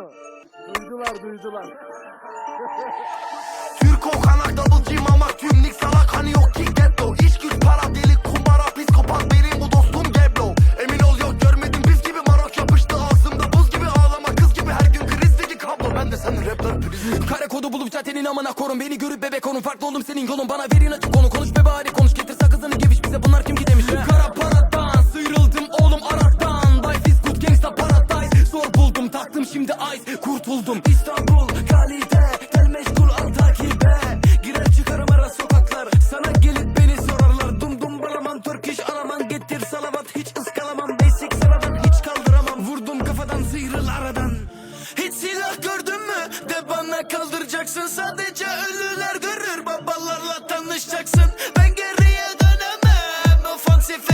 mu? Duydular duydular. Türko kanak double G mamak tümlik salak. Hani yok ki ghetto. İş güç para delik kumbara psikopat benim bu dostum Geblo. Emin ol yok görmedim. Biz gibi marok yapıştı ağzımda. Buz gibi ağlama. Kız gibi her gün krizdeki kablo. Ben de senin rapler prizi Kare kodu bulup zatenin amına korun Beni görüp bebek onun. Farklı oğlum senin yolun. Bana verin açık konu konuş be bari şimdi ice kurtuldum. İstanbul Galide Tel meşgul al takibe. Girer çıkarım ara sokaklar. Sana gelip beni sorarlar. Dum dum balaman Turkish alaman Getir salavat hiç ıskalamam. Basic sıradan hiç kaldıramam. Vurdum kafadan sıyrıl aradan. Hiç silah gördün mü? De bana kaldıracaksın. Sadece ölüler görür. Babalarla tanışacaksın. Ben geriye dönemem. Ofansif